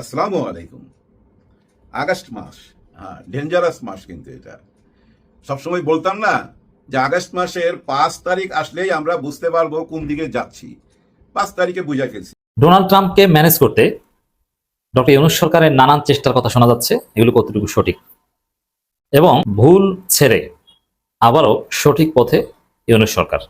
আসসালামু আলাইকুম। আগস্ট মাস হ্যাঁ ডেঞ্জারাস মাস কিন্তু এটা। সবসময় বলতাম না যে আগস্ট মাসের পাঁচ তারিখ আসলেই আমরা বুঝতে পারব কোন দিকে যাচ্ছি। পাঁচ তারিখে বুঝা গেছি। ডোনাল্ড ট্রাম্পকে ম্যানেজ করতে ডক্টর ইউনুস সরকারের নানান চেষ্টার কথা শোনা যাচ্ছে, এগুলো কতটুকু সঠিক? এবং ভুল ছেড়ে আবারও সঠিক পথে ইউনুস সরকার।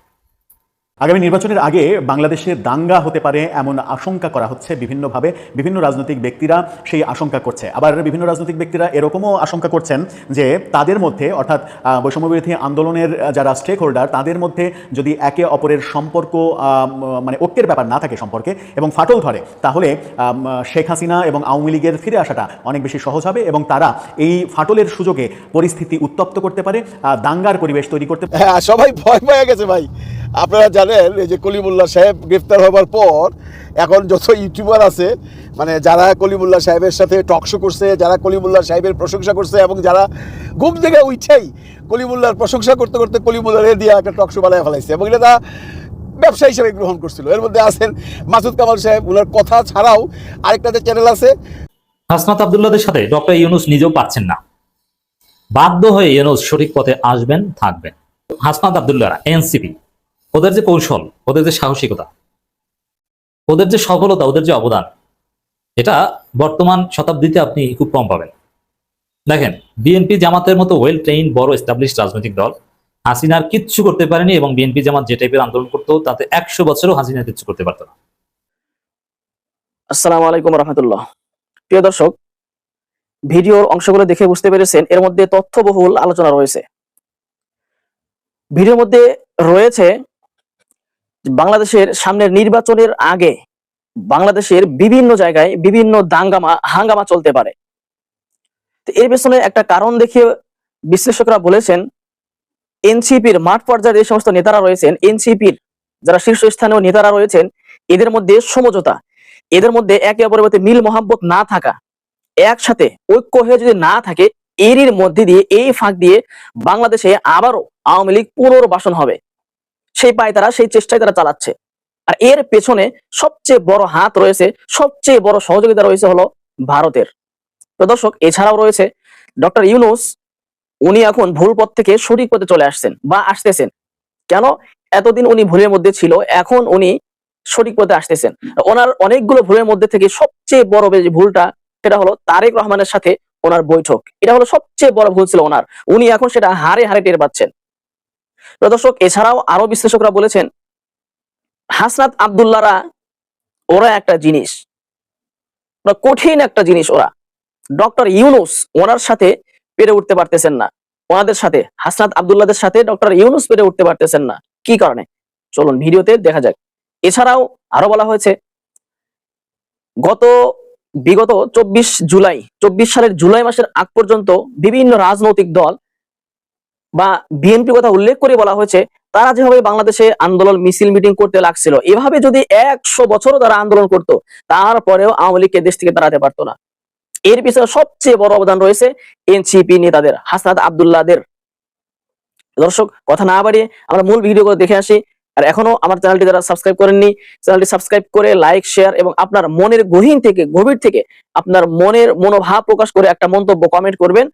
আগামী নির্বাচনের আগে বাংলাদেশে দাঙ্গা হতে পারে এমন আশঙ্কা করা হচ্ছে বিভিন্নভাবে। বিভিন্ন রাজনৈতিক ব্যক্তিরা সেই আশঙ্কা করছে। আবার বিভিন্ন রাজনৈতিক ব্যক্তিরা এরকমও আশঙ্কা করছেন যে তাদের মধ্যে, অর্থাৎ বৈষম্যবিরোধী আন্দোলনের যারা স্টেক হোল্ডার তাদের মধ্যে যদি একে অপরের সম্পর্ক মানে ঐক্যের ব্যাপার না থাকে সম্পর্কে এবং ফাটল ধরে, তাহলে শেখ হাসিনা এবং আওয়ামী লীগের ফিরে আসাটা অনেক বেশি সহজ হবে এবং তারা এই ফাটলের সুযোগে পরিস্থিতি উত্তপ্ত করতে পারে দাঙ্গার পরিবেশ তৈরি করতে হ্যাঁ সবাই ভয় পেয়ে গেছে ভাই। আপনারা জানেন, এই যে কলিমুল্লাহ সাহেব গ্রেফতার হবার পর এখন যত ইউটিউবার আছে মানে যারা কলিমুল্লাহ সাহেবের সাথে টকশো করছে, যারা কলিমুল্লাহ সাহেবের প্রশংসা করছে এবং যারা ঘুম থেকে উঠেই কলিমুল্লাহর প্রশংসা করতে করতে কলিমুল্লাহ দিয়ে একটা টকশো বানায় ফেলাইছে এবং এটা ব্যবসা হিসেবে গ্রহণ করছিল। এর মধ্যে আছেন মাসুদ কামাল সাহেব ওনার কথা ছাড়াও আরেকটা যে চ্যানেল আছে। হাসনাত আবদুল্লাদের সাথে ডক্টর ইউনুস নিজেও পাচ্ছেন না। বাধ্য হয়ে ইউনুস সঠিক পথে আসবেন, থাকবেন। হাসনাত আবদুল্লাহরা, এনসিপি। ওদের যে কৌশল, ওদের যে সাহসিকতা, ওদের যে সফলতা, ওদের যে অবদান, এটা বর্তমান শতাব্দীতে আপনি খুব কম পাবেন। দেখেন, বিএনপি জামাতের মতো ওয়েল ট্রেইন বড় এস্টাবলিশ রাজনৈতিক দল হাসিনার কিচ্ছু করতে পারেনি এবং বিএনপি জামাত যে টাইপের আন্দোলন করতো, তাতে একশো বছরও হাসিনা কিচ্ছু করতে পারতো না। আসসালামু আলাইকুম রহমতুল্লাহ। প্রিয় দর্শক, ভিডিওর অংশগুলো দেখে বুঝতে পেরেছেন, এর মধ্যে তথ্যবহুল আলোচনা রয়েছে। ভিডিওর মধ্যে রয়েছে বাংলাদেশের সামনের নির্বাচনের আগে বাংলাদেশের বিভিন্ন জায়গায় বিভিন্ন দাঙ্গামা, হাঙ্গামা চলতে পারে। এর পেছনে একটা কারণ দেখিয়ে বিশ্লেষকরা বলেছেন, এনসিপির মাঠ পর্যায়ে যে সমস্ত নেতারা রয়েছেন, এনসিপির যারা শীর্ষস্থানীয় নেতারা রয়েছেন, এদের মধ্যে সমঝোতা, এদের মধ্যে একে অপরের মধ্যে মিল মহাব্বত না থাকা, একসাথে ঐক্য হয়ে যদি না থাকে, এরই মধ্যে দিয়ে, এই ফাঁক দিয়ে বাংলাদেশে আবারও আওয়ামী লীগ পুনর্বাসন হবে। সেই পায় তারা, সেই চেষ্টায় তারা চালাচ্ছে। আর এর পেছনে সবচেয়ে বড় হাত রয়েছে, সবচেয়ে বড় সহযোগিতা রয়েছে হলো ভারতের। তো দর্শক, এছাড়াও রয়েছে ডক্টর ইউনুস, উনি এখন ভুল পথ থেকে সঠিক পথে চলে আসছেন বা আসতেছেন। কেন? এতদিন উনি ভুলের মধ্যে ছিল, এখন উনি সঠিক পথে আসতেছেন। ওনার অনেকগুলো ভুলের মধ্যে থেকে সবচেয়ে বড় যে ভুলটা, সেটা হলো তারেক রহমানের সাথে ওনার বৈঠক। এটা হলো সবচেয়ে বড় ভুল ছিল ওনার। উনি এখন সেটা হারে হারে টের পাচ্ছেন। তো দর্শক, এছাড়াও আরও বিশ্লেষকরা বলেছেন, হাসনাত আবদুল্লাহরা ওরা একটা জিনিস, ওরা কঠিন একটা জিনিস ওরা। ডক্টর ইউনুস ওনার সাথে পেরে উঠতে পারতেছেন না। ওনাদের সাথে, হাসনাত আবদুল্লাদের সাথে ডক্টর ইউনুস পেরে উঠতে পারতেছেন না। কি কারণে? চলুন ভিডিওতে দেখা যাক। এছাড়াও আরও বলা হয়েছে, গত বিগত চব্বিশ জুলাই, চব্বিশ সালের জুলাই মাসের আগ পর্যন্ত বিভিন্ন রাজনৈতিক দল বা বিএনপি কথা উল্লেখ করে বলা হয়েছে, তারা যেভাবে বাংলাদেশে আন্দোলন মিছিল মিটিং করতে লাগছিল, এভাবে যদি একশো বছরও তারা আন্দোলন করত, তারপরেও আওয়ামী লীগকে দেশ থেকে দাঁড়াতে পারতো না। এর পিছনে সবচেয়ে বড় অবদান রয়েছে এনসিপি নেতাদের, হাসনাত আবদুল্লাহদের। দর্শক, কথা না বাড়িয়ে আমরা মূল ভিডিওগুলো দেখে আসি। আর এখনও আমার চ্যানেলটি যারা সাবস্ক্রাইব করেননি, চ্যানেলটি সাবস্ক্রাইব করে লাইক, শেয়ার এবং আপনার মনের গহীন থেকে, গভীর থেকে আপনার মনের মনোভাব প্রকাশ করে একটা মন্তব্য কমেন্ট করবেন।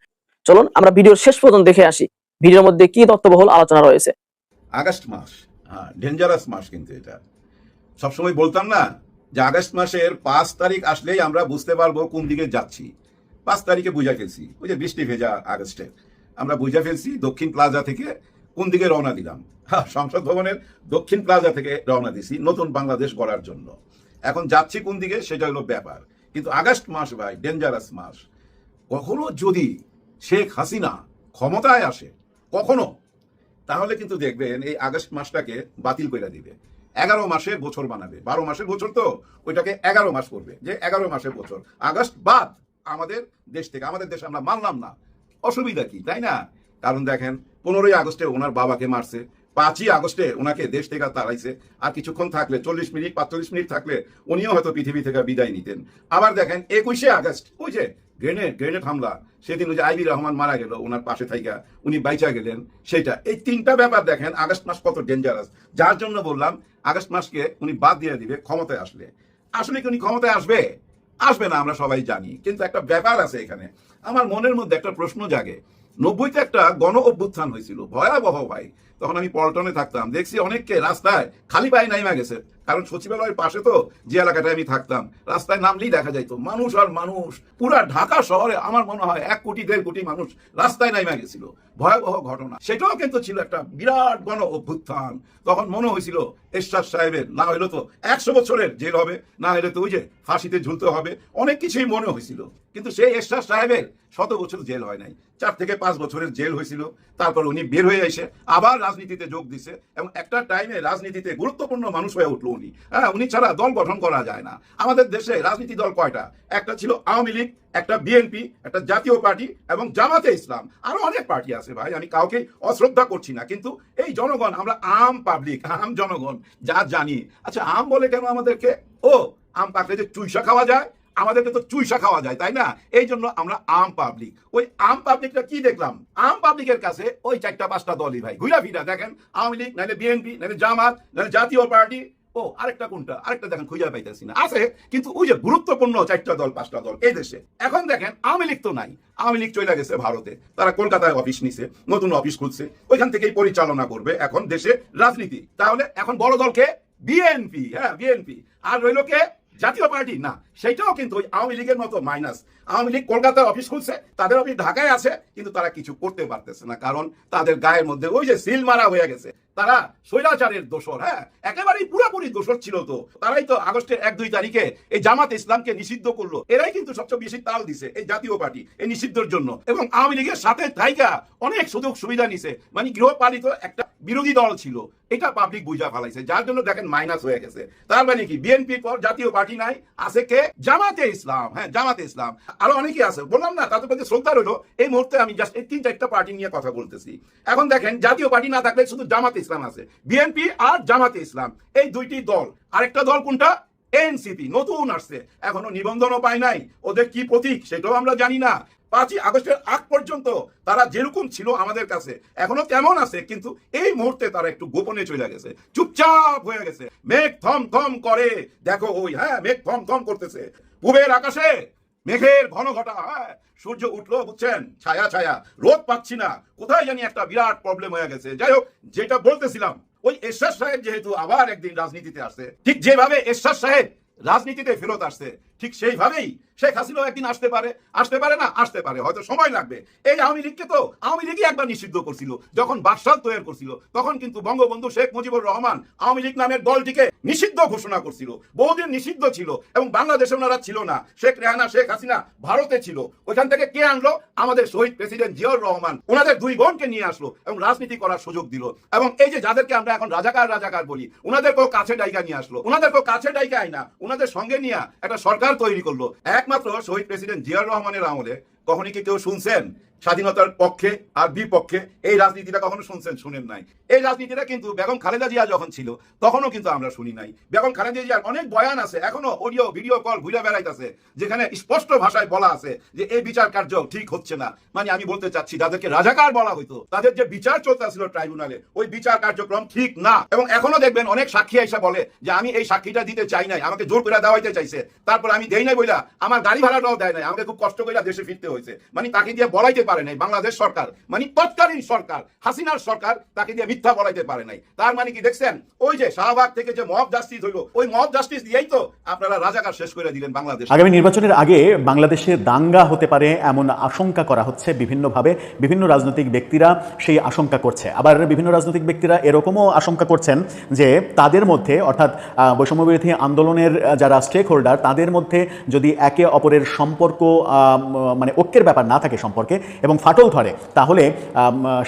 চলুন, আমরা ভিডিওর শেষ পর্যন্ত দেখে আসি। ভিডিওর মধ্যে কি তথ্যবহুল আলোচনা রয়েছে? আগস্ট মাস হ্যাঁ ডেঞ্জারাস মাস কিন্তু এটা। সবসময় বলতাম না যে আগস্ট মাসের পাঁচ তারিখ আসলেই আমরা বুঝতে পারব কোন দিকে যাচ্ছি। পাঁচ তারিখে বুঝা ফেলছি ওই যে বৃষ্টি ভেজা আগস্টে। আমরা বুঝা ফেলছি দক্ষিণ প্লাজা থেকে কোন দিকে রওনা দিলাম। হ্যাঁ, সংসদ ভবনের দক্ষিণ প্লাজা থেকে রওনা দিছি নতুন বাংলাদেশ গড়ার জন্য। এখন যাচ্ছি কোন দিকে সেটা হলো ব্যাপার। কিন্তু আগস্ট মাস ভাই ডেঞ্জারাস মাস। কখনো যদি শেখ হাসিনা ক্ষমতায় আসে কখনো? তাহলে কিন্তু দেখবেন এই আগস্ট মাসটাকে বাতিল করে দিবে। এগারো মাসের বছর বানাবে। বারো মাসের বছর তো? ওইটাকে এগারো মাস করবে। যে এগারো মাসের বছর। আগস্ট বাদ আমাদের দেশ থেকে। আমাদের দেশে আমরা মানলাম না। অসুবিধা কি, তাই না? কারণ দেখেন, পনেরোই আগস্টে ওনার বাবাকে মারছে। পাঁচই আগস্টে ওনাকে দেশ থেকে তাড়াইছে। আর কিছুক্ষণ থাকলে, চল্লিশ মিনিট, পাঁচচল্লিশ মিনিট থাকলে উনিও হয়তো পৃথিবী থেকে বিদায় নিতেন। আবার দেখেন, একুশে আগস্ট, ওই যে গ্রেনেড গ্রেনেড হামলা। সেদিন ওই যে আইবি রহমান মারা গেল, ওনার পাশে থাইকা, উনি বাইচা গেলেন। সেটা এই তিনটা ব্যাপার দেখেন, আগস্ট মাস কত ডেঞ্জারাস যার জন্য বললাম, আগস্ট মাসকে উনি বাদ দিয়ে দিবে, ক্ষমতায় আসলে। আসলে কি উনি ক্ষমতায় আসবে? আসবে না, আমরা সবাই জানি। কিন্তু একটা ব্যাপার আছে এখানে। আমার মনের মধ্যে একটা প্রশ্ন জাগে। নব্বইতে একটা গণ অভ্যুত্থান হয়েছিল, ভয়াবহ ভাই। তখন আমি পল্টনে থাকতাম, দেখছি অনেককে রাস্তায় খালি পায়ে নাইমা গেছে। কারণ সচিবালয়ের পাশে তো যে এলাকাটায় আমি থাকতাম, রাস্তায় নামলেই দেখা যাইতো, মানুষ আর মানুষ। পুরা ঢাকা শহরে আমার মনে হয় এক কোটি, দেড় কোটি মানুষ রাস্তায় নামে গেছিল। ভয়াবহ ঘটনা। সেটাও কিন্তু ছিল একটা বিরাট গণ অভ্যুত্থান। তখন মনে হয়েছিল এরশাদ সাহেবের, না হইল তো একশো বছরের জেল হবে, না হলে তো ওই যে ফাঁসিতে ঝুলতে হবে, অনেক কিছুই মনে হয়েছিল। কিন্তু সেই এরশাদ সাহেবের শত বছর জেল হয় নাই, চার থেকে পাঁচ বছরের জেল হয়েছিল। তারপর উনি বের হয়ে এসে আবার রাজনীতিতে যোগ দিছে এবং একটা টাইমে রাজনীতিতে গুরুত্বপূর্ণ মানুষ হয়ে উঠল উনি। হ্যাঁ উনি ছাড়া দল গঠন করা যায় না। আমাদের দেশে রাজনীতি দল কয়টা? একটা ছিল আওয়ামী লীগ একটা বিএনপি একটা জাতীয় পার্টি এবং জামাতে ইসলাম। আরও অনেক পার্টি আছে ভাই, আমি কাউকে অশ্রদ্ধা করছি না। কিন্তু এই জনগণ, আমরা আম পাবলিক আম জনগণ, যা জানি। আচ্ছা আম বলে কেন আমাদেরকে? ও, আম পাকলে যে চুইসা খাওয়া যায়? আমাদেরকে তো চুইসা খাওয়া যায়, তাই না? এই জন্য আমরা আম পাবলিক ওই আম পাবলিকটা কি দেখলাম? আম পাবলিকের কাছে ওই চারটা পাঁচটা দলই ভাই। ঘুরা ফিরা, দেখেন, আওয়ামী লীগ নাহলে বিএনপি নাহলে জামাত নাহলে জাতীয় পার্টি ও, আরেকটা কোনটা? আরেকটা দেখেন, খুঁজে পাইতেছি না। আছে, কিন্তু ওই যে গুরুত্বপূর্ণ চারটা দল, পাঁচটা দল, এই দেশে। এখন দেখেন, আওয়ামী লীগ তো নাই। আওয়ামী লীগ চলে গেছে ভারতে। তারা কলকাতায় অফিস নিছে, নতুন অফিস খুলছে। ওইখান থেকেই পরিচালনা করবে এখন দেশে রাজনীতি। তাহলে এখন বড় দলকে বিএনপি হ্যাঁ বিএনপি। আর রইল কে? জাতীয় পার্টি? না সেটাও কিন্তু আওয়ামী লীগের মতো মাইনাস আওয়ামী লীগ কলকাতায় অফিস খুলছে, তাদের অফিস ঢাকায় আছে, কিন্তু তারা কিছু করতে পারতেছে না, কারণ তাদের গায়ের মধ্যে ওই যে সিল মারা হয়ে গেছে। তারা স্বৈরাচারের দোষর হ্যাঁ? একেবারেই পুরোপুরি দোষর ছিল তো। তারাই তো আগস্টের এক দুই তারিখে এই জামাত ইসলামকে নিষিদ্ধ করল। এরাই কিন্তু সবচেয়ে বেশি তাল দিছে এই জাতীয় পার্টি, এই নিষিদ্ধের জন্য। এবং আওয়ামী লীগের সাথে থাইকা অনেক সুযোগ সুবিধা নিছে। মানে গৃহপালিত একটা বিরোধী দল ছিল, এটা পাবলিক বুঝা ফেলাইছে। যার জন্য দেখেন মাইনাস হয়ে গেছে। তার মানে কি? বিএনপির পর জাতীয় পার্টি নাই, আছে কে? জামাতে ইসলাম হ্যাঁ জামাতে ইসলাম। আরও অনেকেই আছে, বললাম না, তাদের প্রতি শ্রদ্ধা রইল। এই মুহূর্তে আমি জাস্ট এই তিন চারটা পার্টি নিয়ে কথা বলতেছি। এখন দেখেন, জাতীয় পার্টি না থাকলে শুধু জামাতে ইসলাম আছে। বিএনপি আর জামাতে ইসলাম, এই দুইটি দল। আরেকটা দল কোনটা? এনসিপি নতুন আসছে। এখনও নিবন্ধনও পায় নাই। ওদের কি প্রতীক সেটাও আমরা জানি না। পাঁচই আগস্টের আগ পর্যন্ত তারা যেরকম ছিল আমাদের কাছে, এখনও কেমন আছে, কিন্তু এই মুহূর্তে তারা একটু গোপনে চলে গেছে, চুপচাপ হয়ে গেছে। মেঘ থম থম করে, দেখো ওই হ্যাঁ মেঘ থম থম করতেছে। পূবের আকাশে মেঘের ঘন ঘটা হ্যাঁ সূর্য উঠল, বুঝছেন? ছায়া ছায়া, রোদ পাচ্ছি না। কোথায় জানি একটা বিরাট প্রবলেম হয়ে গেছে। যাই হোক, যেটা বলতেছিলাম, ওই এরশাদ সাহেব যেহেতু আবার একদিন রাজনীতিতে আসছে, ঠিক যেভাবে এরশাদ সাহেব রাজনীতিতে ফেরত আসছে ঠিক সেইভাবেই শেখ হাসিনাও একদিন আসতে পারে আসতে পারে না, আসতে পারে। হয়তো সময় লাগবে। এই আওয়ামী লীগকে তো, আওয়ামী লীগই একবার নিষিদ্ধ করছিল। যখন বাকশাল তৈরি করছিল, তখন কিন্তু বঙ্গবন্ধু শেখ মুজিবুর রহমান আওয়ামী লীগ নামের দলটিকে নিষিদ্ধ ঘোষণা করছিল। বহুদিন নিষিদ্ধ ছিল এবং বাংলাদেশে ওনারা ছিল না। শেখ রেহানা, শেখ হাসিনা ভারতে ছিল। ওইখান থেকে কে আনলো? আমাদের শহীদ প্রেসিডেন্ট জিয়াউর রহমান। ওনাদের দুই বোনকে নিয়ে আসলো এবং রাজনীতি করার সুযোগ দিল। এবং এই যে যাদেরকে আমরা এখন রাজাকার রাজাকার বলি, ওনাদেরকেও কাছে ডাইকা নিয়ে আসলো। ওনাদেরকেও কাছে ডাইকা আয় না। ওনাদের সঙ্গে নিয়ে একটা সরকার তৈরি করল। একমাত্র শহীদ প্রেসিডেন্ট জিয়াউর রহমানের আমলে কখনই কি কেউ শুনছেন? স্বাধীনতার পক্ষে আর বিপক্ষে এই রাজনীতিটা কখনো শুনছেন, শুনেন নাই। এই রাজনীতিটা কিন্তু বেগম খালেদা জিয়া যখন ছিল, তখনও কিন্তু আমরা শুনি নাই। বেগম খালেদা জিয়ার অনেক বয়ান আছে, এখনও অডিও ভিডিও কল ঘুরে বেড়াইতেছে, যেখানে স্পষ্ট ভাষায় বলা আছে যে এই বিচার কার্য ঠিক হচ্ছে না। মানে আমি বলতে চাচ্ছি, যাদেরকে রাজাকার বলা হইতো, তাদের যে বিচার চলতেছিল ট্রাইব্যুনালে, ওই বিচার কার্যক্রম ঠিক না। এবং এখনও দেখবেন অনেক সাক্ষী এসে বলে যে, আমি এই সাক্ষীটা দিতে চাই নাই, আমাকে জোর করে দেওয়াইতে চাইছে। তারপর আমি দেই নাই বইলা, আমার গাড়ি ভাড়াটাও দেয় নাই, আমাকে খুব কষ্ট করে দেশে ফিরতে হয়েছে। মানে তাকে দিয়ে বলাইতে পারে নাই বাংলাদেশ সরকার। মানে তৎকালীন সরকার, হাসিনার সরকার তাকে দিয়ে মিথ্যা বলাইতে পারে নাই। তার মানে কি দেখছেন? ওই যে শাহবাগ থেকে যে মব জাস্টিস হইল, ওই মব জাস্টিস দিয়েই তো আপনারা রাজাকার শেষ করে দিলেন বাংলাদেশ। আগামী নির্বাচনের আগে বাংলাদেশে দাঙ্গা হতে পারে এমন আশঙ্কা করা হচ্ছে বিভিন্নভাবে। বিভিন্ন রাজনৈতিক ব্যক্তিরা সেই আশঙ্কা করছে। আবার বিভিন্ন রাজনৈতিক ব্যক্তিরা এরকমও আশঙ্কা করছেন যে তাদের মধ্যে, অর্থাৎ বৈষম্যবিরোধী আন্দোলনের যারা স্টেক হোল্ডার তাদের মধ্যে যদি একে অপরের সম্পর্ক মানে ঐক্যের ব্যাপার না থাকে সম্পর্কে এবং ফাটল ধরে, তাহলে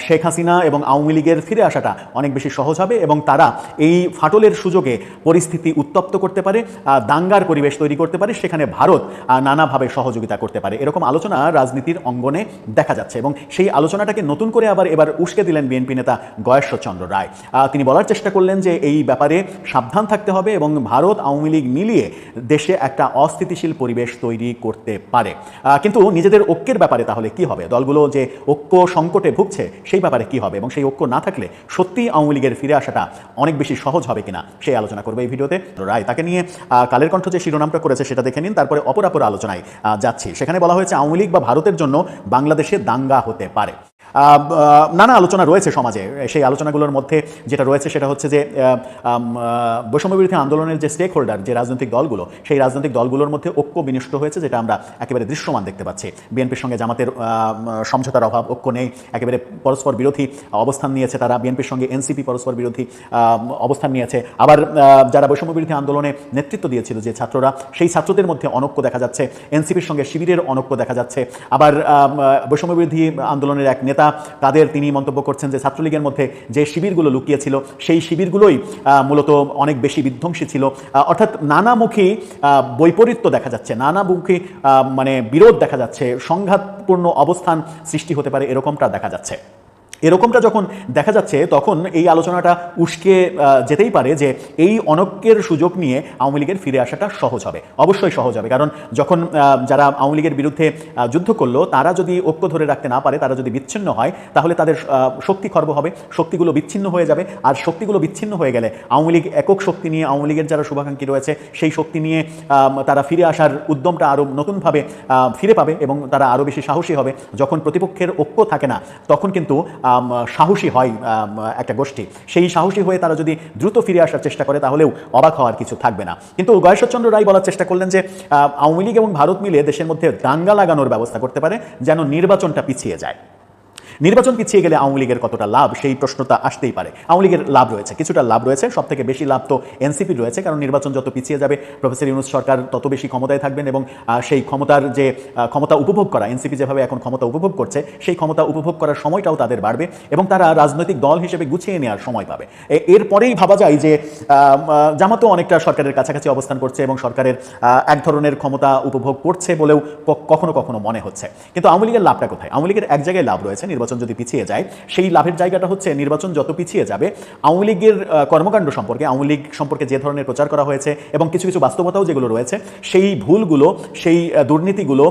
শেখ হাসিনা এবং আওয়ামী লীগের ফিরে আসাটা অনেক বেশি সহজ হবে এবং তারা এই ফাটলের সুযোগে পরিস্থিতি উত্তপ্ত করতে পারে দাঙ্গার পরিবেশ তৈরি করতে পারে, সেখানে ভারত নানাভাবে সহযোগিতা করতে পারে। এরকম আলোচনা রাজনীতির অঙ্গনে দেখা যাচ্ছে এবং সেই আলোচনাটাকে নতুন করে আবার এবার উস্কে দিলেন বিএনপি নেতা গয়েশ্বরচন্দ্র রায়। তিনি বলার চেষ্টা করলেন যে এই ব্যাপারে সাবধান থাকতে হবে এবং ভারত, আওয়ামী লীগ মিলিয়ে দেশে একটা অস্থিতিশীল পরিবেশ তৈরি করতে পারে। কিন্তু নিজেদের ঐক্যের ব্যাপারে তাহলে কি হবে? দলগুলো যে ঐক্য সংকটে ভুগছে, সেই ব্যাপারে কি হবে? এবং সেই ঐক্য না থাকলে সত্যি আওয়ামী লীগের ফিরে আসাটা অনেক বেশি সহজ হবে কিনা সেই আলোচনা করবে এই ভিডিওতে। রায়, তাকে নিয়ে কালের কণ্ঠ যে শিরোনামটা করেছে সেটা দেখে নিন, তারপরে অপরাপর আলোচনায় যাচ্ছি। সেখানে বলা হয়েছে, আওয়ামী লীগ বা ভারতের জন্য বাংলাদেশে দাঙ্গা হতে পারে। নানা আলোচনা রয়েছে সমাজে। সেই আলোচনাগুলোর মধ্যে যেটা রয়েছে সেটা হচ্ছে যে আহ, আম, আহ, বৈষম্য বিরোধী আন্দোলনের যে স্টেক হোল্ডার যে রাজনৈতিক দলগুলো সেই রাজনৈতিক দলগুলোর মধ্যে ঐক্য বিনষ্ট হয়েছে যেটা আমরা একেবারে দৃশ্যমান দেখতে পাচ্ছি। বিএনপির সঙ্গে জামাতের সমঝোতার অভাব ঐক্য নেই একেবারে পরস্পর বিরোধী অবস্থান নিয়েছে তারা বিএনপির সঙ্গে এনসিপি পরস্পর বিরোধী অবস্থান নিয়েছে। আবার যারা বৈষম্য বিরোধী আন্দোলনে নেতৃত্ব দিয়েছিল যে ছাত্ররা সেই ছাত্রদের মধ্যে অনৈক্য দেখা যাচ্ছে এনসিপির সঙ্গে শিবিরের অনৈক্য দেখা যাচ্ছে। আবার আম, আহ, বৈষম্য বিরোধী আন্দোলনের এক নেতা তাদের তিনি মন্তব্য করছেন যে ছাত্রলীগের মধ্যে যে শিবিরগুলো লুকিয়েছিল, সেই শিবিরগুলোই মূলত অনেক বেশি বিধ্বংসী ছিল। অর্থাৎ নানামুখী বৈপরীত্য দেখা যাচ্ছে, নানামুখী মানে বিরোধ দেখা যাচ্ছে, সংঘাতপূর্ণ অবস্থান সৃষ্টি হতে পারে এরকমটা দেখা যাচ্ছে। এরকমটা যখন দেখা যাচ্ছে, তখন এই আলোচনাটা উস্কে যেতেই পারে যে এই অনৈক্যের সুযোগ নিয়ে আওয়ামী লীগের ফিরে আসাটা সহজ হবে। অবশ্যই সহজ হবে। কারণ যখন যারা আওয়ামী লীগের বিরুদ্ধে যুদ্ধ করল, তারা যদি ঐক্য ধরে রাখতে না পারে, তারা যদি বিচ্ছিন্ন হয়, তাহলে তাদের শক্তি খর্ব হবে, শক্তিগুলো বিচ্ছিন্ন হয়ে যাবে। আর শক্তিগুলো বিচ্ছিন্ন হয়ে গেলে আওয়ামী লীগ একক শক্তি নিয়ে, আওয়ামী লীগের যারা শুভাকাঙ্ক্ষী রয়েছে, সেই শক্তি নিয়ে তারা ফিরে আসার উদ্যমটা আরও নতুনভাবে ফিরে পাবে এবং তারা আরও বেশি সাহসী হবে। যখন প্রতিপক্ষের ঐক্য থাকে না, তখন কিন্তু সাহসী হয় একটা গোষ্ঠী। সেই সাহসী হয়ে তারা যদি দ্রুত ফিরে আসার চেষ্টা করে, তাহলেও অবাক হওয়ার কিছু থাকবে না। কিন্তু গয়েশ্বরচন্দ্র রায় বলার চেষ্টা করলেন যে আওয়ামী লীগ এবং ভারত মিলে দেশের মধ্যে দাঙ্গা লাগানোর ব্যবস্থা করতে পারে, যেন নির্বাচনটা পিছিয়ে যায়। নির্বাচন পিছিয়ে গেলে আওয়ামী লীগের কতটা লাভ? সেই প্রশ্নটা আসতেই পারে। আওয়ামী লীগের লাভ রয়েছে। কিছুটা লাভ রয়েছে। সব থেকে বেশি লাভ তো এনসিপি রয়েছে, কারণ নির্বাচন যত পিছিয়ে যাবে, প্রফেসর ইউনুস সরকার তত বেশি ক্ষমতায় থাকবেন এবং সেই ক্ষমতার যে ক্ষমতা উপভোগ করা, এনসিপি যেভাবে এখন ক্ষমতা উপভোগ করছে, সেই ক্ষমতা উপভোগ করার সময়টাও তাদের বাড়বে এবং তারা রাজনৈতিক দল হিসেবে গুছিয়ে নেওয়ার সময় পাবে। এরপরেই ভাবা যায় যে জামাতও অনেকটা সরকারের কাছাকাছি অবস্থান করছে এবং সরকারের এক ধরনের ক্ষমতা উপভোগ করছে বলেও কখনো কখনো মনে হচ্ছে। কিন্তু আওয়ামী লীগের লাভটা কোথায়? আওয়ামী লীগের এক জায়গায় লাভ রয়েছে নির্বাচন যদি পিছিয়ে যায়, সেই লাভের জায়গাটা হচ্ছে নির্বাচন যত পিছিয়ে যাবে, আওয়ামী লীগের কর্মকাণ্ড সম্পর্কে, আওয়ামী লীগ সম্পর্কে যে ধরনের প্রচার করা হয়েছে এবং কিছু কিছু বাস্তবতাও যেগুলো রয়েছে, সেই ভুলগুলো, সেই দুর্নীতিগুলো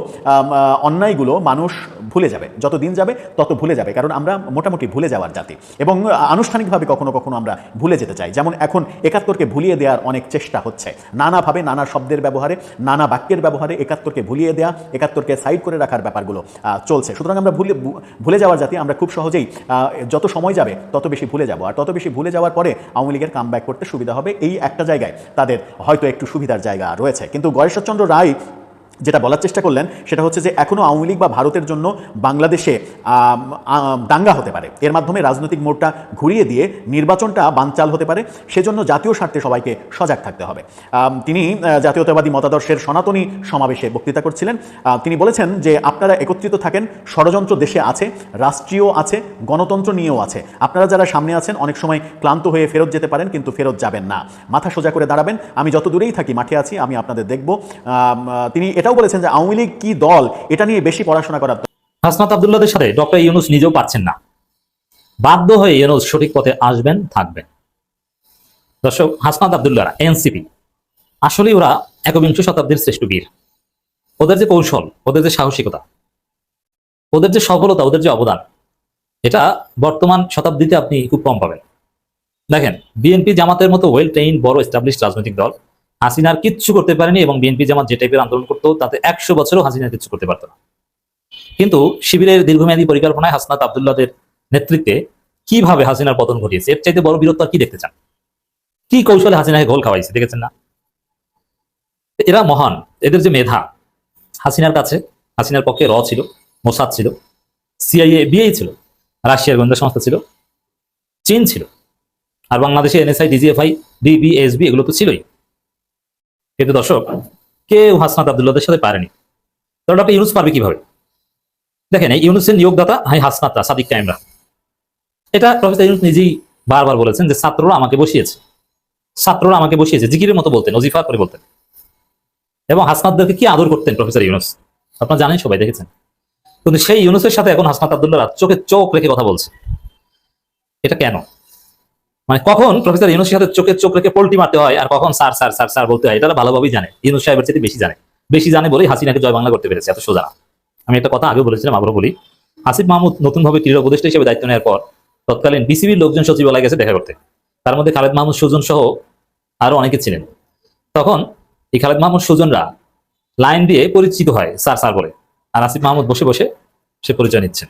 অন্যায়গুলো মানুষ ভুলে যাবে। যত দিন যাবে, তত ভুলে যাবে, কারণ আমরা মোটামুটি ভুলে যাওয়ার জাতি। এবং আনুষ্ঠানিকভাবে কখনো কখনো আমরা ভুলে যেতে চাই। যেমন এখন একাত্তরকে ভুলিয়ে দেওয়ার অনেক চেষ্টা হচ্ছে। নানাভাবে নানা শব্দের ব্যবহারে, নানা বাক্যের ব্যবহারে একাত্তরকে ভুলিয়ে দেওয়া একাত্তরকে সাইড করে রাখার ব্যাপারগুলো চলছে। সুতরাং আমরা ভুলে ভুলে যাওয়ার জাতি আমরা খুব সহজেই যত সময় যাবে তত বেশি ভুলে যাব। আর তত বেশি ভুলে যাওয়ার পরে আওয়ামী লীগের কাম করতে সুবিধা হবে এই একটা জায়গায়। তাদের হয়তো একটু সুবিধার জায়গা রয়েছে। কিন্তু গয়েশ্বরচন্দ্র রায় যেটা বলার চেষ্টা করলেন, সেটা হচ্ছে যে এখনও আওয়ামী লীগ বা ভারতের জন্য বাংলাদেশে দাঙ্গা হতে পারে। এর মাধ্যমে রাজনৈতিক মোড়টা ঘুরিয়ে দিয়ে নির্বাচনটা বানচাল হতে পারে। সেজন্য জাতীয় স্বার্থে সবাইকে সজাগ থাকতে হবে। তিনি জাতীয়তাবাদী মতাদর্শের সনাতনী সমাবেশে বক্তৃতা করছিলেন। তিনি বলেছেন যে আপনারা একত্রিত থাকেন, ষড়যন্ত্র দেশে আছে, রাষ্ট্রীয় আছে, গণতন্ত্র নিয়েও আছে। আপনারা যারা সামনে আছেন, অনেক সময় ক্লান্ত হয়ে ফেরত যেতে পারেন, কিন্তু ফেরত যাবেন না। মাথা সোজা করে দাঁড়াবেন। আমি যত দূরেই থাকি, মাঠে আছি, আমি আপনাদের দেখব। তিনি এটাও বলেছেন যে আওয়ামী লীগ কি দল? এটা নিয়ে বেশি পড়াশোনা করার হাসনাত আবদুল্লাদের সাথে ডক্টর ইউনুস নিজেও পাচ্ছেন না। বাধ্য হয়ে ইউনুস সঠিক পথে আসবেন, থাকবেন। দর্শক, হাসনাত আবদুল্লাহরা, এনসিপি। আসলে ওরা একবিংশ শতাব্দীর শ্রেষ্ঠ বীর। ওদের যে কৌশল, ওদের যে সাহসিকতা, ওদের যে সফলতা, ওদের যে অবদান, এটা বর্তমান শতাব্দীতে আপনি খুব কম পাবেন। দেখেন, বিএনপি জামাতের মতো ওয়েল ট্রেইন বড় এস্টাবলিশ রাজনৈতিক দল হাসিনার কিচ্ছু করতে পারেনি এবং বিএনপি জামাত যে টাইপের আন্দোলন করতো, তাতে একশো বছরও হাসিনা কিচ্ছু করতে পারতো না। কিন্তু শিবিরের দীর্ঘমেয়াদী পরিকল্পনায় হাসনাত আবদুল্লাদের নেতৃত্বে কীভাবে হাসিনার পতন ঘটিয়েছে, এর চাইতে বড় বীরত্ব কি দেখতে চান? কি কৌশলে হাসিনাকে গোল খাওয়াইছে, দেখেছেন না? এরা মহান, এদের যে মেধা, হাসিনার কাছে, হাসিনার পক্ষে র ছিল, মোসাদ ছিল সিআইএ বিএই ছিল, রাশিয়ার গোয়েন্দা সংস্থা ছিল, চীন ছিল, আর বাংলাদেশে এনএসআই ডিজিএফআই ডিবিএসবি এগুলো তো ছিলই। কিন্তু দর্শক, কেউ হাসনাত আবদুল্লাদের সাথে পারেনি। তো ডক্টর ইউনুস পারবে কীভাবে? দেখেন, এই ইউনুসের নিয়োগদাতা হাই হাসনাতরা, সাদিক কাইমরা এটা প্রফেসর ইউনুস নিজেই বারবার বলেছেন যে ছাত্ররা আমাকে বসিয়েছে। ছাত্ররা আমাকে বসিয়েছে, জিকিরের মতো বলতেন অজিফা করে বলতেন। এবং হাসনাতদেরকে কি আদর করতেন প্রফেসর ইউনুস? আপনারা জানেন সবাই, দেখেছেন। কিন্তু সেই ইউনুসের সাথে এখন হাসনাত আবদুল্লাহ চোখে চোখ রেখে কথা বলছে। এটা কেন? মানে কখন প্রফেসর ইউনুসের সাথে চোখে চোখ রেখে পোল্টি মারতে হয় আর কখন স্যার স্যার স্যার স্যার বলতে হয়, এটা ভালোভাবেই জানে। ইউনুস সাহেবের চেয়ে বেশি জানে। বেশি জানে বলেই হাসিনাকে জয় বাংলা করতে পেরেছে, এত সোজা আমি একটা কথা আগে বলেছিলাম, আবারও বলি। আসিফ মাহমুদ নতুনভাবে ক্রীড়া উপদেষ্টা হিসেবে দায়িত্ব নেওয়ার পর তৎকালীন বিসিবির লোকজন সচিবালয়ে গেছে দেখা করতে। তার মধ্যে খালেদ মাহমুদ, সুজন সহ আরও অনেকে ছিলেন। তখন এই খালেদ মাহমুদ, সুজনরা লাইন দিয়ে পরিচিত হয় স্যার স্যার বলে। আর আসিফ মাহমুদ বসে বসে সে পরিচয় নিচ্ছেন।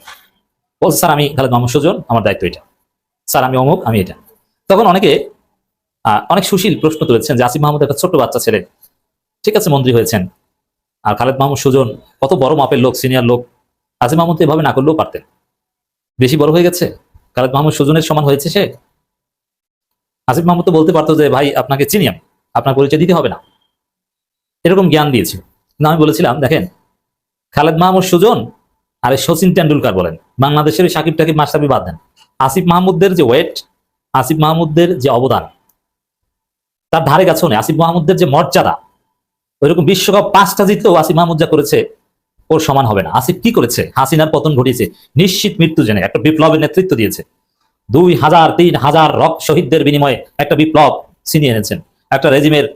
বলছে, স্যার, আমি খালেদ মাহমুদ, সুজন, আমার দায়িত্ব এটা। স্যার, আমি অমুক, আমি এটা। তখন অনেকে অনেক সুশীল প্রশ্ন তুলেছেন যে আসিফ মাহমুদ একটা ছোট্ট বাচ্চা ছেলে। ঠিক আছে, মন্ত্রী হয়েছেন। আর খালেদ মাহমুদ সুজন কত বড় মাপের লোক, সিনিয়র লোক। আসিফ মাহমুদ এভাবে না করলেও পারতেন। বেশি বড় হয়ে গেছে? খালেদ মাহমুদ সুজনের সমান হয়েছে সে? আসিফ মাহমুদ তো বলতে পারতো যে, ভাই, আপনাকে চিনি আমি। আপনার পরিচয় দিতে হবে না। এরকম জ্ঞান দিয়েছে। না আমি বলেছিলাম, দেখেন, খালেদ মাহমুদ সুজন আর সচিন টেন্ডুলকার বলেন, বাংলাদেশের সাকিব টাকিব মাস্টাবি বাদ দেন। আসিফ মাহমুদদের যে ওয়েট আসিফ মাহমুদদের যে অবদান, তার ধারে কাছেও আসিফ মাহমুদদের যে মর্যাদা, ওইরকম বিশ্বকাপ পাঁচটা জিতলেও আসিফ মাহমুদ যা করেছে, ওর সমান হবে না। আসিফ কি করেছে? হাসিনার পতন ঘটিয়েছে, নিশ্চিত মৃত্যু জেনে একটা বিপ্লবের নেতৃত্ব দিয়েছে। দুই হাজার, তিন হাজার রক শহীদদের বিনিময়ে একটা বিপ্লব ছিনিয়ে এনেছেন। একটা রেজিমের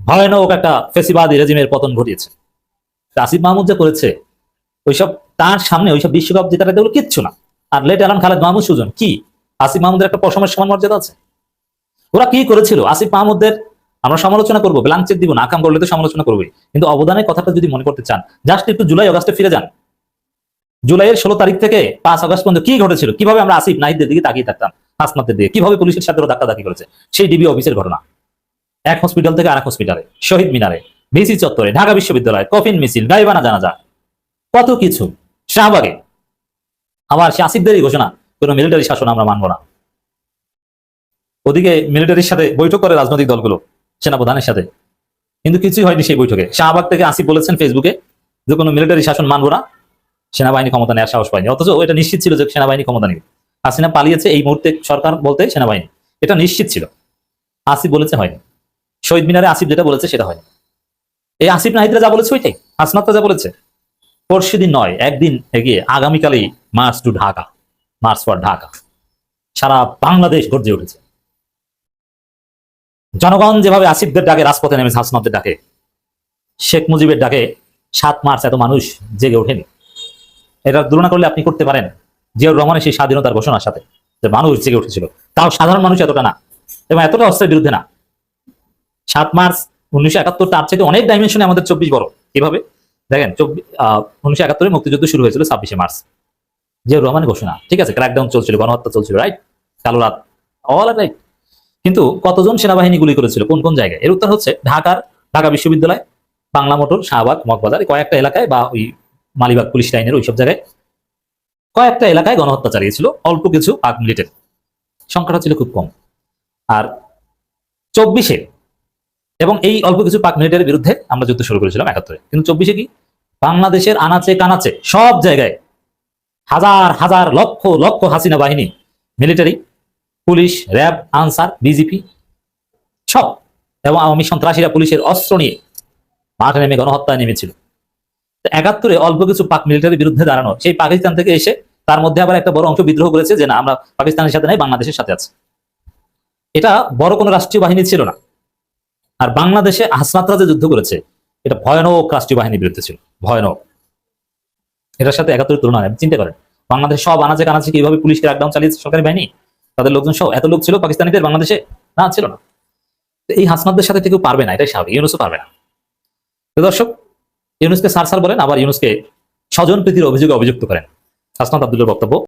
ভয়ানক একটা ফেসিবাদী রেজিমের পতন ঘটিয়েছে। আসিফ মাহমুদ যা করেছে, ওইসব তার সামনে, ওইসব বিশ্বকাপ জেতাটা এগুলো কিচ্ছু না। আর লেট আলাম, খালেদ মাহমুদ সুজন, কি? আসিফ মাহমুদের একটা পশমের সমান মর্যাদা আছে? ওরা কি করেছিল? আসিফ মাহমুদের আমরা সমালোচনা করব ব্ল্যাঙ্ক চেক দিব না কাম করলে তো সমালোচনা করবে কিন্তু অবদানের কথাটা যদি মনে করতে চান জাস্ট একটু জুলাই, অগাস্টে ফিরে যান। জুলাইয়ের ষোলো তারিখ থেকে পাঁচ আগস্ট পর্যন্ত কি ঘটেছিল? কীভাবে আমরা আসিফ নাহিদের দিকে তাকিয়ে থাকতাম হাসনাতের দিকে? কীভাবে পুলিশের সাথে ওরা ধাক্কাধাক্কি করেছে? সেই ডিবি অফিসের ঘটনা। এক হসপিটাল থেকে আরেক হসপিটালে শহীদ মিনারে, ভিসি চত্বরে, ঢাকা বিশ্ববিদ্যালয়, কফিন মিছিল, গাইবানা জানাজা, কত কিছু, শাহবাগে। আবার সে আসিফদেরই ঘোষণা কোন মিলিটারি শাসন আমরা মানব না। ওদিকে মিলিটারির সাথে বৈঠক করে রাজনৈতিক দলগুলো, সেনাপ্রধানের সাথে। কিন্তু কিছুই হয়নি সেই বৈঠকে। শাহবাগ থেকে আসিফ বলেছেন ফেসবুকে যে কোনো মিলিটারি শাসন মানবো না, সেনাবাহিনী ক্ষমতা নেওয়ার সাহস পায়নি। অথচ এটা নিশ্চিত ছিল যে সেনাবাহিনী ক্ষমতা নেবে। হাসিনা পালিয়েছে এই মুহূর্তে সরকার বলতে সেনাবাহিনী। এটা নিশ্চিত ছিল। আসিফ বলেছে হয়নি। শহীদ মিনারে আসিফ যেটা বলেছে সেটা হয়নি। এই আসিফ নাহিদরা যা বলেছে ওইটাই। হাসনাত যা বলেছে। পরশু দিন নয়, একদিন এগিয়ে আগামীকালই march to Dhaka. March for Dhaka সারা বাংলাদেশ গর্জে উঠেছে। জনগণ যেভাবে আসিফদের ডাকে, রাজপথে নেমেছে হাসনাতদের ডাকে, শেখ মুজিবের ডাকে, সাত মার্চ এত মানুষ জেগে ওঠেনি। এটা তুলনা করলে আপনি করতে পারেন। জিয়াউর রহমানের সেই স্বাধীনতার ঘোষণার সাথে যে মানুষ জেগে উঠেছিল। তাও সাধারণ মানুষ এতটা না এবং এতটা অস্ত্রের বিরুদ্ধে না। সাত মার্চ উনিশশো একাত্তর তার চাইতে অনেক ডাইমেনশনে আমাদের চব্বিশ বড়। কীভাবে? দেখেন চব্বিশ উনিশশো একাত্তরে মুক্তিযুদ্ধ শুরু হয়েছিল ছাব্বিশে মার্চ। জিয়াউর রহমানের ঘোষণা, ঠিক আছে? ক্র্যাকডাউন চলছিল, গণহত্যা চলছিল রাইট কালো রাত অল রাইট কিন্তু কতজন সেনাবাহিনী গুলি করেছিল, কোন কোন জায়গায়? এর উত্তর হচ্ছে ঢাকার, ঢাকা বিশ্ববিদ্যালয়, বাংলা মোটর, শাহবাগ, মগবাজার, কয়েকটা এলাকায় বা ওই মালিবাগ পুলিশ লাইনের ওইসব জায়গায় কয়েকটা এলাকায় গণহত্যা চালিয়েছিল, অল্প কিছু পাক মিলিটের সংখ্যাটা ছিল খুব কম। আর চব্বিশে, এবং এই অল্প কিছু পাক মিলিটারির বিরুদ্ধে আমরা যুদ্ধ শুরু করেছিলাম একাত্তরে। কিন্তু চব্বিশে কি? বাংলাদেশের আনাচে কানাচে সব জায়গায় হাজার হাজার, লক্ষ লক্ষ হাসিনা বাহিনী military police, RAB, Ansar BGP সব। এবং আওয়ামী সন্ত্রাসীরা পুলিশের অস্ত্র নিয়ে মাঠে নেমে গণহত্যায় নেমেছিল। একাত্তরে অল্প কিছু পাক মিলিটারির বিরুদ্ধে দাঁড়ানো, সেই পাকিস্তান থেকে এসে তার মধ্যে আবার একটা বড় অংশ বিদ্রোহ করেছে যে, না, আমরা পাকিস্তানের সাথে নাই, বাংলাদেশের সাথে আছে। এটা বড় কোনো রাষ্ট্রীয় বাহিনী ছিল না। আর বাংলাদেশে হাসনাতরা যে যুদ্ধ করেছে, এটা ভয়ানক রাষ্ট্রীয় বাহিনীর বিরুদ্ধে ছিল। ভয়ানক। এটার সাথে একাত্তরের তুলনা নেই। চিন্তা করেন, বাংলাদেশ সব আনাচে কানাচে কীভাবে পুলিশকে লকডাউন চালিয়েছে সরকারি বাহিনী? তাদের লোকজন সব এত লোক ছিল, পাকিস্তানিদের বাংলাদেশে না, ছিল না। এই হাসনাতদের সাথে কেউ পারবে না, এটাই স্বাভাবিক, ইউনুসও পারবে না। দর্শক, ইউনুসকে সার সার বলেন, আবার ইউনুসকে স্বজন প্রীতির অভিযোগে অভিযুক্ত করেন। হাসনাত আব্দুল্লার বক্তব্য।